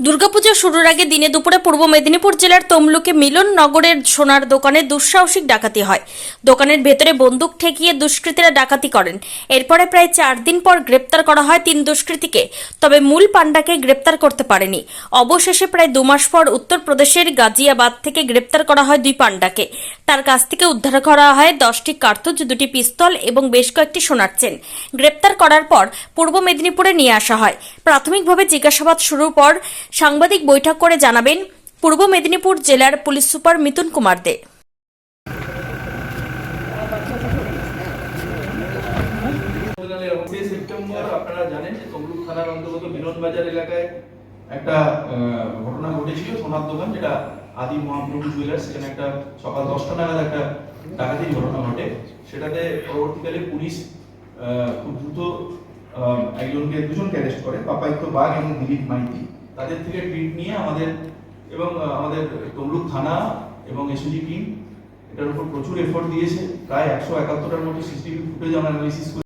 দুর্গাপূজা শুরুর আগে দিনে দুপুরে পূর্ব মেদিনীপুর জেলার তমলুকে মিলন নগরের সোনার দোকানে দুঃসাহসিক ডাকাতি হয়। দোকানের ভেতরে বন্দুক ঠেকিয়ে দুষ্কৃতীরা ডাকাতি করেন। এরপরে প্রায় চার দিন পর গ্রেপ্তার করা হয় তিন দুষ্কৃতীকে। তবে মূল পাণ্ডাকে গ্রেপ্তার করতে পারেনি। অবশেষে প্রায় দু মাস পর উত্তরপ্রদেশের গাজিয়াবাদ থেকে গ্রেপ্তার করা হয় দুই পাণ্ডাকে। তার কাছ থেকে উদ্ধার করা হয় দশটি কার্তুজ, দুটি পিস্তল এবং বেশ কয়েকটি সোনার চেন। গ্রেপ্তার করার পর পূর্ব মেদিনীপুরে নিয়ে আসা হয়। প্রাথমিকভাবে জিজ্ঞাসাবাদ শুরুর পর সাংবাদিক বৈঠক করে জানাবেন পূর্ব মেদিনীপুর জেলার পুলিশ সুপার মিতুন কুমার দে। একটা ঘটনা ঘটেছিল, সোনার দোকান, যেটা আদি মহাপ্রভু জুয়েলার্স সেখানে একটা সকাল দশটা নাগাদ একটা ডাকাতির ঘটনা ঘটে। সেটাতে পরবর্তীকালে পুলিশ খুব দ্রুত একজনকে, দুজনকে অ্যারেস্ট করে। পাপায়িত্য বাঘ এবং দিলীপ মাইতি। তাদের থেকে ট্রিট নিয়ে আমাদের এবং আমাদের তমলুক থানা এবং এসএনজি টিম এটার উপর প্রচুর এফোর্ট দিয়েছে। প্রায় একশো একাত্তরটার মতো সিসিটিভি ফুটেজ আমরা অ্যানালিসিস